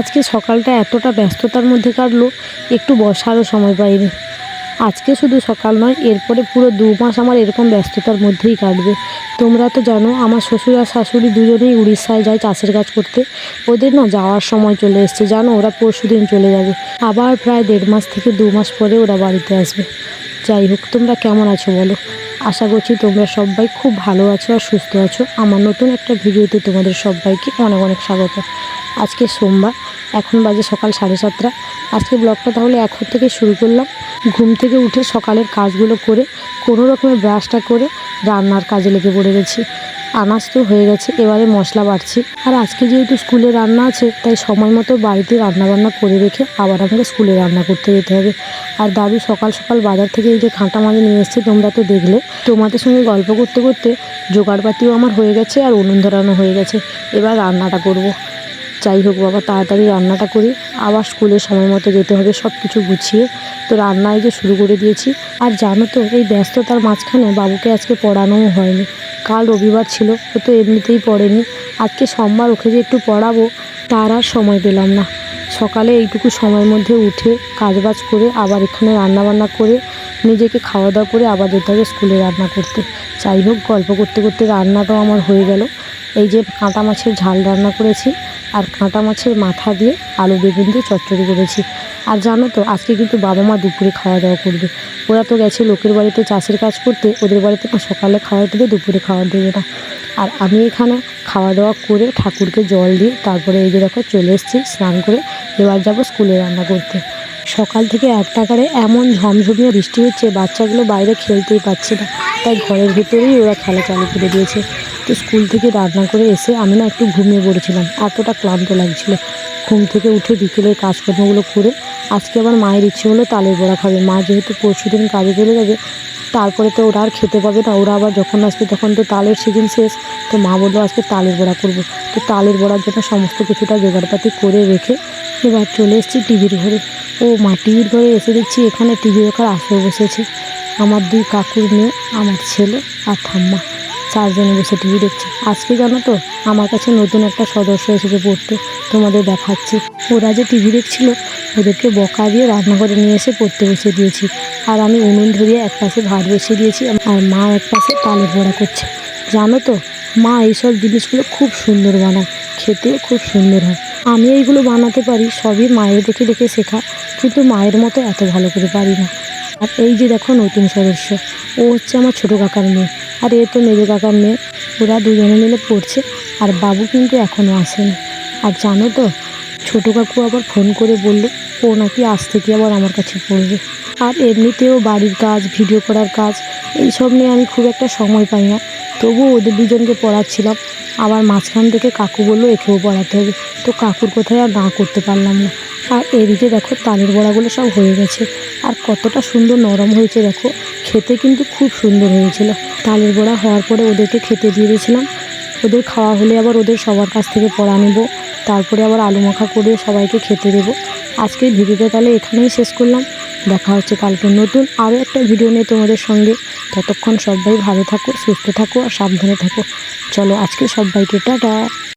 আজকে সকালটা এতটা ব্যস্ততার মধ্যে কাটলো, একটু বসারও সময় পাইনি। আজকে শুধু সকাল নয়, এরপরে পুরো দু মাস আমার এরকম ব্যস্ততার মধ্যেই কাটবে। তোমরা তো জানো, আমার শ্বশুর আর শাশুড়ি দুজনেই উড়িষ্যায় যায় চাষের কাজ করতে। ওদের না যাওয়ার সময় চলে এসছে, জানো ওরা পরশু দিন চলে যাবে। আবার প্রায় দেড় মাস থেকে দু মাস পরে ওরা বাড়িতে আসবে। যাই হোক, তোমরা কেমন আছো বলো? আশা করছি তোমরা সবাই খুব ভালো আছো আর সুস্থ আছো। আমার নতুন একটা ভিডিওতে তোমাদের সবাইকে অনেক অনেক স্বাগত। আজকে সোমবার এখন বাজে সকাল সাড়ে সাতটা। আজকে ব্লগটা তাহলে এখন থেকে শুরু করলাম। ঘুম থেকে উঠে সকালের কাজগুলো করে, কোনো রকমের ব্রাশটা করে রান্নার কাজে লেগে পড়ে গেছি। আনাজ তো হয়ে গেছে, এবারে মশলা বাড়ছি। আর আজকে যেহেতু স্কুলে রান্না আছে, তাই সময় মতো বাড়িতে রান্না বান্না করে রেখে আবার আমাকে স্কুলে রান্না করতে যেতে হবে। আর দাদু সকাল সকাল বাজার থেকে এই যে খাঁটা মাছ নিয়ে এসছে, তোমরা তো দেখলে। তোমাদের সঙ্গে গল্প করতে করতে জোগাড়পাতিও আমার হয়ে গেছে আর উনুন ধরানো হয়ে গেছে। এবার রান্নাটা করব। যাই হোক বাবা, তাড়াতাড়ি রান্নাটা করি। আবার স্কুলে সময় মতো যেতে হবে সব কিছু গুছিয়ে তো রান্নায় যে শুরু করে দিয়েছি। আর জানো তো, এই ব্যস্ততার মাঝখানে বাবুকে আজকে পড়ানোও হয়নি। কাল রবিবার ছিল, ও তো এমনিতেই পড়েনি। আজকে সোমবার ওকে যে একটু পড়াবো, তার আর সময় পেলাম না। সকালে এইটুকু সময়ের মধ্যে উঠে কাজবাজ করে আবার এখানে রান্না বান্না করে নিজেকে খাওয়া দাওয়া করে আবার যেতে হবে স্কুলে রান্না করতে। যাই হোক, গল্প করতে করতে রান্নাটাও আমার হয়ে গেল। এই যে কাঁটা মাছের ঝাল রান্না করেছি আর কাঁটা মাছের মাথা দিয়ে আলু বেগুন দিয়ে চচ্চড়ি করেছি। আর জানো তো, আজকে কিন্তু বাবা মা দুপুরে খাওয়া দাওয়া করবে। ওরা তো গেছে লোকের বাড়িতে চাষের কাজ করতে, ওদের বাড়িতে না সকালে খাওয়া দেবে দুপুরে খাওয়া দেবে না। আর আমি এখানে খাওয়া দাওয়া করে ঠাকুরকে জল দিয়ে তারপরে এই যে দেখো চলে এসেছি স্নান করে, এবার যাব স্কুলে রান্না করতে। সকাল থেকে এক টাকারে এমন ঝমঝমিয়ে বৃষ্টি হচ্ছে, বাচ্চাগুলো বাইরে খেলতেই পাচ্ছে না। তাই ঘরের ভিতরেই ওরা খেলা চালু করে দিয়েছে। তো স্কুল থেকে রান্না করে এসে আমি না একটু ঘুমিয়ে পড়েছিলাম। এতটা ক্লান্ত লাগছিল। ঘুম থেকে উঠে বিকেলের কাজকর্মগুলো করে আজকে আবার মায়ের ইচ্ছে হলো তালের বড়া খাবে। মা যেহেতু পরশু দিন কাজে চলে যাবে, তারপরে তো ওরা আর খেতে পাবে না। ওরা আবার যখন আসবে তখন তো তালের সিজন শেষ। তো মা বলল আজকে তালের বড়া করব। তো তালের বড়ার জন্য সমস্ত কিছুটা জোগাড়পাতি করে রেখে এবার চলে এসেছি টিভির ঘরে। ও মা, টিভির ঘরে এসে দেখছি এখানে টিভি দেখার আসরে বসেছে। আমার দুই কাকুর মেয়ে, আমার ছেলে আর ঠাম্মা। চারজনে বসে টিভি দেখছে। আজকে জানো তো, আমার কাছে নতুন একটা সদস্য এসেছে পড়তে, তোমাদের দেখাচ্ছি। ওরা যে টিভি দেখছিল, ওদেরকে বকা দিয়ে রান্নাঘরে নিয়ে এসে পড়তে বসে দিয়েছি। আর আমি উনুন ধরিয়ে এক পাশে ভাত বসিয়ে দিয়েছি আর মা এক পাশে তালের বড়া করছে। জানো তো, মা এইসব জিনিসগুলো খুব সুন্দর বানায়, খেতেও খুব সুন্দর হয়। আমি এইগুলো বানাতে পারি, সবই মায়ের দেখে দেখে শেখা, কিন্তু মায়ের মতো এত ভালো করে পারি না। আর এই যে দেখো নতুন সদস্য। ও হচ্ছে আমার ছোটো কাকার মেয়ে। আর এ তো মেজো কাকার মেয়ে। ওরা দুজনে মিলে পড়ছে। আর বাবু কিন্তু এখনও আসেনি। আর জানো তো, ছোটো কাকু আবার ফোন করে বলল, ও নাকি আজ থেকে আবার আমার কাছে পড়বে। আর এমনিতেও বাড়ির কাজ ভিডিও করার কাজ, এইসব নিয়ে আমি খুব একটা সময় পাই না। তবুও ওদের দুজনকে পড়াচ্ছিলাম। আবার মাঝখান থেকে কাকু বলল, একেও পড়াতে হবে। তো কাকুর কোথায় আর না করতে পারলাম না। এদিকে দেখো তালের বড়াগুলো সব হয়ে গেছে। আর কতটা সুন্দর নরম হয়েছে দেখো। খেতে কিন্তু খুব সুন্দর হয়েছিল। তালের বড়া হওয়ার পরে ওদেরকে খেতে দিয়ে দিয়েছিলাম। ওদের খাওয়া হলে আবার ওদের সবার কাছ থেকে পড়া নেব। তারপরে আবার আলু মাখা করে সবাইকে খেতে দেবো। আজকের ভিডিওটা তাহলে এখানেই শেষ করলাম। দেখা হচ্ছে কালকে নতুন আরও একটা ভিডিও নিয়ে তোমাদের সঙ্গে। ততক্ষণ সবাই ভালো থাকো, সুস্থ থাকো আর সাবধানে থাকো। চলো আজকে সবাইকে টাটা।